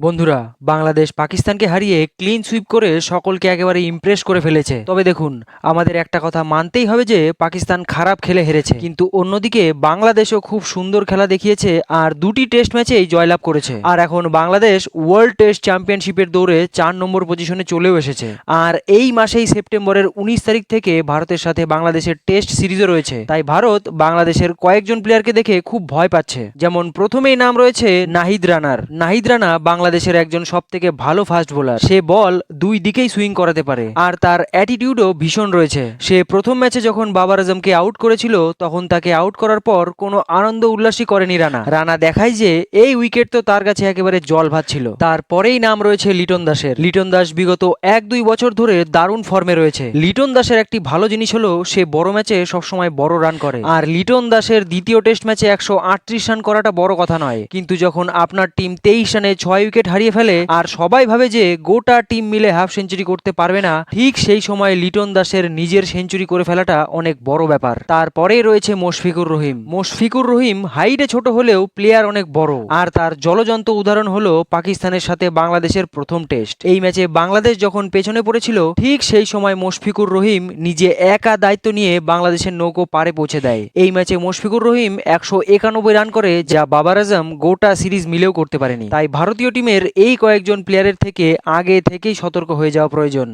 বন্ধুরা, বাংলাদেশ পাকিস্তানকে হারিয়ে ক্লিন সুইপ করে সকলকে একেবারে ইমপ্রেস করে ফেলেছে। তবে দেখুন, আমাদের একটা কথা মানতেই হবে যে, পাকিস্তান খারাপ খেলে হেরেছে। কিন্তু অন্যদিকে, বাংলাদেশও খুব সুন্দর খেলা দেখিয়েছে আর দুটি টেস্ট ম্যাচেই জয়লাভ করেছে। আর এখন বাংলাদেশ ওয়ার্ল্ড টেস্ট চ্যাম্পিয়নশিপের দৌড়ে চার নম্বর পজিশনে চলেও এসেছে। আর এই মাসেই সেপ্টেম্বরের উনিশ তারিখ থেকে ভারতের সাথে বাংলাদেশের টেস্ট সিরিজও রয়েছে। তাই ভারত বাংলাদেশের কয়েকজন প্লেয়ারকে দেখে খুব ভয় পাচ্ছে। যেমন প্রথমেই নাম রয়েছে নাহিদ রানার। নাহিদ রানা বাংলাদেশের একজন সব থেকে ভালো ফাস্ট বোলার সে বল দুই দিকেই সুইং করাতে পারে। আর তার অ্যাটিটিউডও ভীষণ রয়েছে। সে প্রথম ম্যাচে যখন বাবার আজমকে আউট করেছিল, তখন তাকে আউট করার পর কোনো আনন্দ উল্লাসই করেনি রানা। রানা দেখায় যে এই উইকেট তো তার কাছে একেবারে জল ভাত ছিল তারপরেই নাম রয়েছে লিটন দাসের। লিটন দাস বিগত এক দুই বছর ধরে দারুণ ফর্মে রয়েছে। লিটন দাসের একটি ভালো জিনিস হলো, সে বড় ম্যাচে সবসময় বড় রান করে। আর লিটন দাসের দ্বিতীয় টেস্ট ম্যাচে একশো আটত্রিশ রান করাটা বড় কথা নয়। কিন্তু যখন আপনার টিম তেইশ রানে ছয় উইকেট হারিয়ে ফেলে। আর সবাই ভাবে যে গোটা টিম মিলে হাফ সেঞ্চুরি করতে পারবে না, ঠিক সেই সময় লিটন দাসের নিজের সেঞ্চুরি করে ফেলাটা অনেক বড় ব্যাপার। তারপরে রয়েছে মোশফিকুর রহিম। মোশফিকুর রহিম হাইটে ছোট হলেও প্লেয়ার অনেক বড়। আর তার জলজন্ত উদাহরণ হলো পাকিস্তানের সাথে বাংলাদেশের প্রথম টেস্ট এই ম্যাচে বাংলাদেশ যখন পেছনে পড়েছিল, ঠিক সেই সময় মোশফিকুর রহিম নিজে একা দায়িত্ব নিয়ে বাংলাদেশের নৌকো পারে পৌঁছে দেয়। এই ম্যাচে মোশফিকুর রহিম একশো একানব্বই রান করে, যা বাবার আজম গোটা সিরিজ মিলেও করতে পারেনি। তাই ভারতীয় টিমের এই কয়েকজন প্লেয়ারের থেকে আগে থেকেই সতর্ক হয়ে যাওয়া প্রয়োজন।